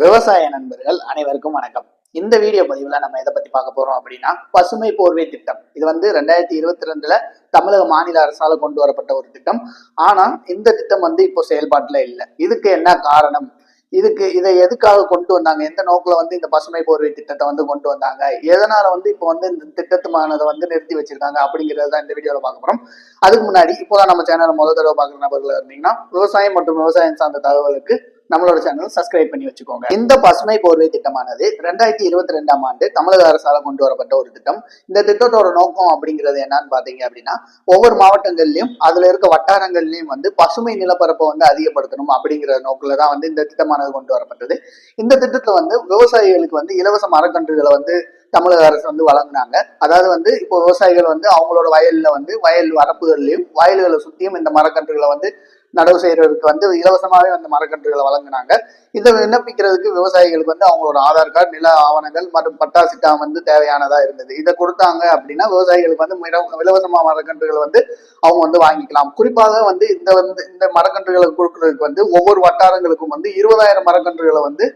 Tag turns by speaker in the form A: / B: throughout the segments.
A: விவசாய நண்பர்கள் அனைவருக்கும் வணக்கம். இந்த வீடியோ பதிவுல நம்ம எதை பத்தி பார்க்க போறோம் அப்படின்னா பசுமை போர்வை திட்டம். இது வந்து ரெண்டாயிரத்தி இருபத்தி ரெண்டுல தமிழக மாநில அரசால கொண்டு வரப்பட்ட ஒரு திட்டம். ஆனா இந்த திட்டம் வந்து இப்போ செயல்பாட்டுல இல்லை. இதுக்கு என்ன காரணம்? இதுக்கு இதை எதுக்காக கொண்டு வந்தாங்க? எந்த நோக்கில் வந்து இந்த பசுமை போர்வை திட்டத்தை வந்து கொண்டு வந்தாங்க? எதனால வந்து இப்போ வந்து இந்த திட்டத்துமானதை வந்து நிறுத்தி வச்சிருக்காங்க? அப்படிங்கிறது தான் இந்த வீடியோவில் பார்க்க போகிறோம் அதுக்கு முன்னாடி இப்போதான் நம்ம சேனலை முதல் தடவை பார்க்குற நபர்கள் இருந்தீங்கன்னா விவசாயம் மற்றும் விவசாயம் சார்ந்த தகவலுக்கு நம்மளோட சேனல் சப்ஸ்கிரைப் பண்ணி வச்சுக்கோங்க. இந்த பசுமை போர்வை திட்டமானது ரெண்டாயிரத்தி இருபத்தி ரெண்டாம் ஆண்டு தமிழக அரசால கொண்டு வரப்பட்ட ஒரு திட்டம். இந்த திட்டத்தோட நோக்கம் அப்படிங்கிறது என்னன்னு பாத்தீங்க அப்படின்னா ஒவ்வொரு மாவட்டங்கள்லயும் அதுல இருக்க வட்டாரங்கள்லயும் வந்து பசுமை நிலப்பரப்பை வந்து அதிகப்படுத்தணும் அப்படிங்கிற நோக்கில தான் வந்து இந்த திட்டமானது கொண்டு வரப்பட்டது. இந்த திட்டத்தை வந்து விவசாயிகளுக்கு வந்து இலவச மரக்கன்றுகளை வந்து தமிழக அரசு வந்து வழங்கினாங்க. அதாவது வந்து இப்போ விவசாயிகள் வந்து அவங்களோட வயல்ல வந்து வயல் வரப்புகள்லயும் வயல்களை சுத்தியும் இந்த மரக்கன்றுகளை வந்து நடவு செய்யறதுக்கு வந்து இலவசமாகவே வந்து மரக்கன்றுகளை வழங்கினாங்க. இதை விண்ணப்பிக்கிறதுக்கு விவசாயிகளுக்கு வந்து அவங்களோட ஆதார் கார்டு நில ஆவணங்கள் மற்றும் பட்டா சிட்டா வந்து தேவையானதா இருந்தது. இதை கொடுத்தாங்க அப்படின்னா விவசாயிகளுக்கு வந்து இலவசமாக இலவசமா மரக்கன்றுகள் வந்து அவங்க வந்து வாங்கிக்கலாம். குறிப்பாக வந்து இந்த வந்து இந்த மரக்கன்றுகளை கொடுக்கறதுக்கு வந்து ஒவ்வொரு வட்டாரங்களுக்கும் வந்து இருபதாயிரம் மரக்கன்றுகளை வந்து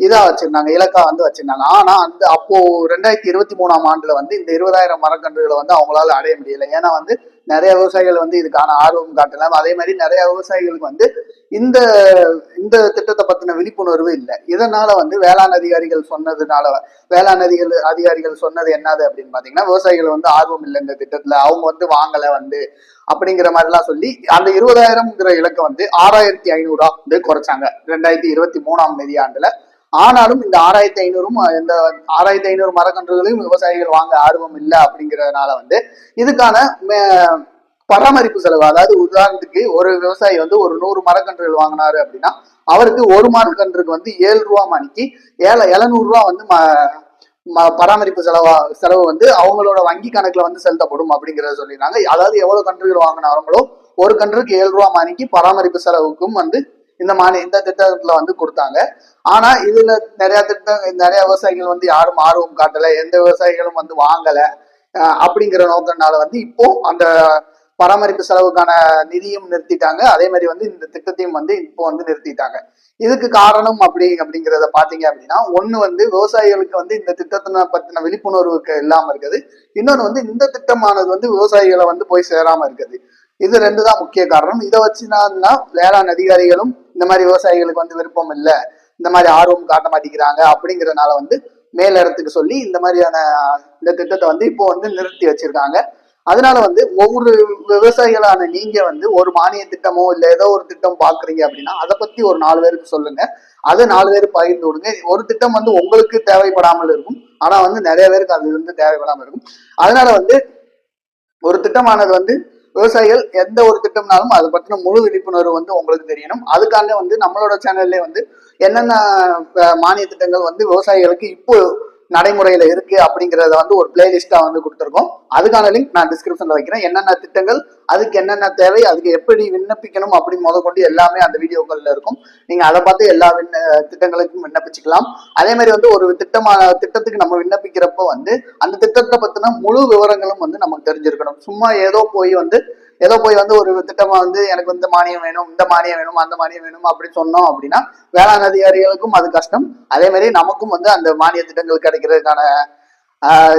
A: இதா வச்சிருந்தாங்க இலக்கா வந்து வச்சிருந்தாங்க. ஆனா அந்த அப்போ ரெண்டாயிரத்தி இருபத்தி மூணாம் ஆண்டுல வந்து இந்த இருபதாயிரம் மரக்கன்றுகளை வந்து அவங்களால அடைய முடியல. ஏன்னா வந்து நிறைய விவசாயிகள் வந்து இதுக்கான ஆர்வம் காட்டலாம். அதே மாதிரி நிறைய விவசாயிகளுக்கு வந்து இந்த இந்த திட்டத்தை பத்தின விழிப்புணர்வு இல்லை. இதனால வந்து வேளாண் அதிகாரிகள் சொன்னதுனால வேளாண் அதிகள் அதிகாரிகள் சொன்னது என்னது அப்படின்னு பாத்தீங்கன்னா விவசாயிகள் வந்து ஆர்வம் இல்லை இந்த திட்டத்துல. அவங்க வந்து வாங்கல வந்து அப்படிங்கிற மாதிரிலாம் சொல்லி அந்த இருபதாயிரம்ங்கிற இலக்கை வந்து ஆறாயிரத்தி ஐநூறா வந்து குறைச்சாங்க. ரெண்டாயிரத்தி இருபத்தி மூணாம் நிதியாண்டுல ஆனாலும் இந்த ஆறாயிரத்தி ஐநூறும் இந்த ஆறாயிரத்தி ஐநூறு மரக்கன்றுகளையும் விவசாயிகள் வாங்க ஆர்வம் இல்லை அப்படிங்கறதுனால வந்து இதுக்கான மே- பராமரிப்பு செலவு அதாவது உதாரணத்துக்கு ஒரு விவசாயி வந்து ஒரு நூறு மரக்கன்றுகள் வாங்கினாரு அப்படின்னா அவருக்கு ஒரு மரக்கன்றுக்கு வந்து ஏழு ரூபா மணிக்கு ஏழை எழுநூறு ரூபா வந்து ம- ம- பராமரிப்பு செலவா செலவு வந்து அவங்களோட வங்கி கணக்குல வந்து செலுத்தப்படும் அப்படிங்கறத சொல்லியிருந்தாங்க அதாவது எவ்வளவு கன்றுகள் வாங்கினாங்களோ ஒரு கன்றுக்கு ஏழு ரூபா மணிக்கு பராமரிப்பு செலவுக்கும் வந்து இந்த மானிய இந்த திட்டத்துல வந்து கொடுத்தாங்க. ஆனா இதுல நிறைய திட்டம் நிறைய விவசாயிகள் வந்து யாரும் ஆர்வம் காட்டல எந்த விவசாயிகளும் வந்து வாங்கல. அப்படிங்கிற நோக்கனால வந்து இப்போ அந்த பராமரிப்பு செலவுக்கான நிதியும் நிறுத்திட்டாங்க. அதே மாதிரி வந்து இந்த திட்டத்தையும் வந்து இப்போ வந்து நிறுத்திட்டாங்க. இதுக்கு காரணம் அப்படி அப்படிங்கிறத பாத்தீங்க அப்படின்னா ஒண்ணு வந்து விவசாயிகளுக்கு வந்து இந்த திட்டத்தின பத்தின விழிப்புணர்வுக்கு இல்லாம இருக்குது. இன்னொன்னு வந்து இந்த திட்டமானது வந்து விவசாயிகளை வந்து போய் சேராம இருக்குது. இது ரெண்டு தான் முக்கிய காரணம். இதை வச்சுனா வேளாண் அதிகாரிகளும் இந்த மாதிரி விவசாயிகளுக்கு வந்து விருப்பம் இல்லை இந்த மாதிரி ஆர்வம் காட்ட மாட்டேங்கிறாங்க அப்படிங்கிறதுனால வந்து மேலிடத்துக்கு சொல்லி இந்த மாதிரியான இந்த திட்டத்தை வந்து இப்போ வந்து நிறுத்தி வச்சிருக்காங்க. அதனால வந்து ஒவ்வொரு விவசாயிகளான நீங்க வந்து ஒரு மானிய திட்டமோ இல்ல ஏதோ ஒரு திட்டம் பாக்குறீங்க அப்படின்னா அதை பத்தி ஒரு நாலு பேருக்கு சொல்லுங்க. அதை நாலு பேர் பகிர்ந்து விடுங்க. ஒரு திட்டம் வந்து உங்களுக்கு தேவைப்படாமல் இருக்கும். ஆனா வந்து நிறைய பேருக்கு அது வந்து தேவைப்படாமல் இருக்கும். அதனால வந்து ஒரு திட்டமானது வந்து விவசாயிகள் எந்த ஒரு திட்டம்னாலும் அதை பற்றின முழு விழிப்புணர்வு வந்து உங்களுக்கு தெரியணும். அதுக்காக வந்து நம்மளோட சேனல்லே வந்து என்னென்ன மானிய திட்டங்கள் வந்து விவசாயிகளுக்கு இப்போ நடைமுறையில இருக்கு அப்படிங்கறத வந்து ஒரு பிளேலிஸ்டா வந்து கொடுத்துருக்கோம். அதுக்கான லிங்க் நான் டிஸ்கிரிப்ஷன்ல வைக்கிறேன். என்னென்ன திட்டங்கள் அதுக்கு என்னென்ன தேவை அதுக்கு எப்படி விண்ணப்பிக்கணும் அப்படின்னு முத கொண்டு எல்லாமே அந்த வீடியோக்கள்ல இருக்கும். நீங்க அதை பார்த்து எல்லா விண்ண திட்டங்களுக்கும் விண்ணப்பிச்சுக்கலாம். அதே மாதிரி வந்து ஒரு திட்டமான திட்டத்துக்கு நம்ம விண்ணப்பிக்கிறப்போ வந்து அந்த திட்டத்தை பத்தின முழு விவரங்களும் வந்து நமக்கு தெரிஞ்சிருக்கும். சும்மா ஏதோ போய் வந்து ஏதோ போய் வந்து ஒரு திட்டமா வந்து எனக்கு இந்த மானியம் வேணும் இந்த மானியம் வேணும் அந்த மானியம் வேணும் அப்படி சொன்னோம் அப்படின்னா வேளாண் அதிகாரிகளுக்கும் அது கஷ்டம். அதே மாதிரி நமக்கும் வந்து அந்த மானிய திட்டங்கள் கிடைக்கிறதுக்கான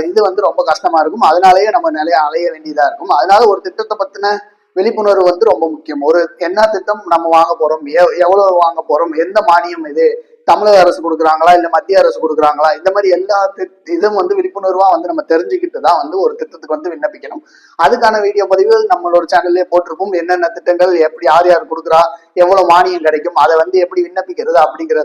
A: இது வந்து ரொம்ப கஷ்டமா இருக்கும். அதனாலயே நம்ம நிலைய அலைய வேண்டியதா இருக்கும். அதனால ஒரு திட்டத்தை பத்தின விழிப்புணர்வு வந்து ரொம்ப முக்கியம். ஒரு என்ன திட்டம் நம்ம வாங்க போறோம்? எவ்- எவ்வளவு வாங்க போறோம்? எந்த மானியம் இது? தமிழக அரசு கொடுக்குறாங்களா இல்ல மத்திய அரசு கொடுக்குறாங்களா? இந்த மாதிரி எல்லா இதுவும் வந்து விழிப்புணர்வா வந்து நம்ம தெரிஞ்சுக்கிட்டு தான் வந்து ஒரு திட்டத்துக்கு வந்து விண்ணப்பிக்கணும். அதுக்கான வீடியோ பதிவுகள் நம்மளோட சேனல்லே போட்டிருப்போம். என்னென்ன திட்டங்கள் எப்படி யார் யார் கொடுக்குறா எவ்வளவு மானியம் கிடைக்கும் அதை வந்து எப்படி விண்ணப்பிக்கிறது அப்படிங்கிற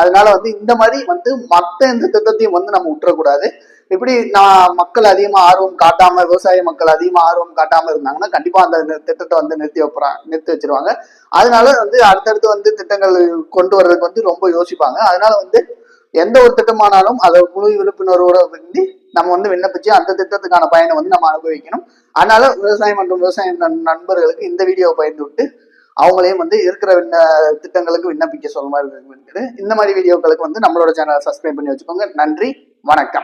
A: அதனால வந்து இந்த மாதிரி வந்து மற்ற இந்த திட்டத்தையும் வந்து நம்ம விட்டுறக்கூடாது. இப்படி நான் மக்கள் அதிகமா ஆர்வம் காட்டாம விவசாய மக்கள் அதிகமா ஆர்வம் காட்டாம இருந்தாங்கன்னா கண்டிப்பா அந்த திட்டத்தை வந்து நிறுத்தி வைப்பறாங்க நிறுத்தி வச்சிருவாங்க. அதனால வந்து அடுத்தடுத்து வந்து திட்டங்கள் கொண்டு வர்றதுக்கு வந்து ரொம்ப யோசிப்பாங்க. அதனால வந்து எந்த ஒரு திட்டமானாலும் அதை முழு விழிப்புணர்வோட வந்து நம்ம வந்து விண்ணப்பிச்சு அந்த திட்டத்துக்கான பயனை வந்து நம்ம அனுபவிக்கணும். அதனால விவசாயம் மற்றும் விவசாய நண்பர்களுக்கு இந்த வீடியோவை பயந்து விட்டு அவங்களையும் வந்து இருக்கிற விண்ண திட்டங்களுக்கு விண்ணப்பிக்க சொல்ல மாதிரி இருக்குது. இந்த மாதிரி வீடியோக்களுக்கு வந்து நம்மளோட சேனலை சப்ஸ்கிரைப் பண்ணி வச்சுக்கோங்க. நன்றி வணக்கம்.